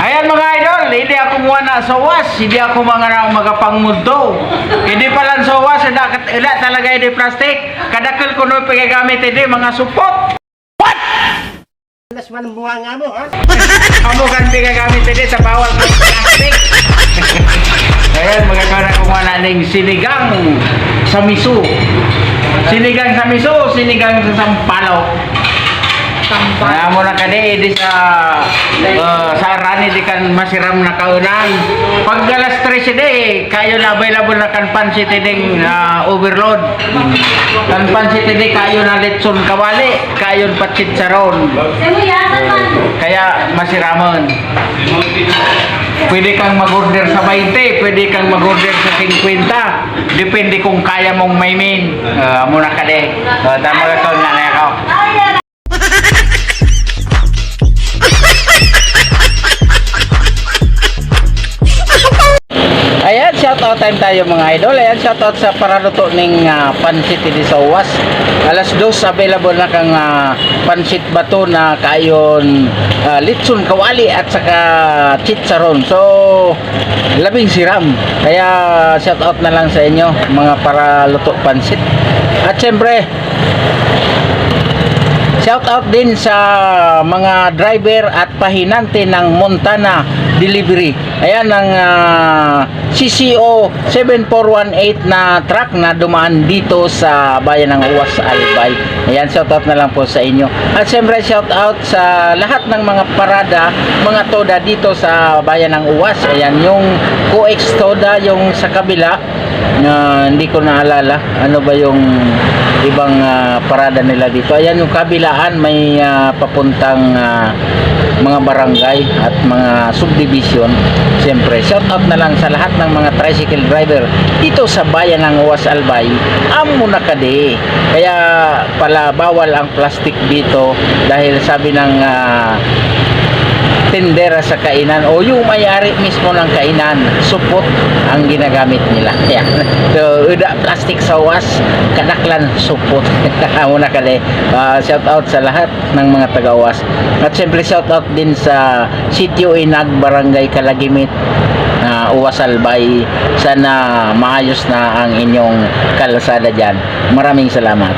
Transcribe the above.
Ayan mga idol, hindi ako muha na sa was, hindi ako mga na magapangmundo. Hindi pala sa was, ila, ila talaga hindi plastic. Kadakil ko no pagagamit hindi mga supot. Alas man bunga nga mo, ha? Amo kan pagagamit hindi sa bawal ng plastic. Ayan, magkakaroon ako mga naning sinigang sa miso. Sinigang sa miso, sinigang sa sampalo. Kaya mo na kani di sa uh, sa rani di kan masiram na kaunan. Pag alas 13 di kayo na available na kan pansit ding uh, overload. Kan pansit di kayo na litson kawali, kayo patsit saron. Kaya masiramon. Pwede kang mag-order sa 20, pwede kang mag-order sa 50. Depende kung kaya mong maimin. Uh, muna ka de. Uh, tama ka na ako. Ayan, shout out time tayo mga idol. Ayan, shout out sa paraluto ning uh, pansit di sa uwas. Alas dos available na kang ah, pansit bato na kayon uh, litson kawali at saka chicharon. So, labing siram. Kaya shout out na lang sa inyo mga paraluto pansit. At syempre, Shout out din sa mga driver at pahinante ng Montana Delivery. Ayan ang ah, CCO 7418 na truck na dumaan dito sa bayan ng Uwas Albay. Ayan, shout out na lang po sa inyo. At siyempre shout out sa lahat ng mga parada, mga toda dito sa bayan ng Uwas. Ayan, yung COEX toda, yung sa kabila, na hindi ko naalala ano ba yung ibang ah, parada nila dito. Ayan yung kabilaan may ah, papuntang ah, mga barangay at mga subdivision. Siyempre, shout out na lang sa lahat ng mga tricycle driver dito sa bayan ng Uwas Albay. Amo na kade. Kaya pala bawal ang plastic dito dahil sabi ng ah, tendera sa kainan o yung may-ari mismo ng kainan supot ang ginagamit nila. Yan so uda plastic sa was kadaklan supot. Muna kali. Uh, shout out sa lahat ng mga taga-uwas at syempre shout out din sa sitio Inag Barangay Kalagimit na Uwas Albay sana maayos na ang inyong kalsada dyan. Maraming salamat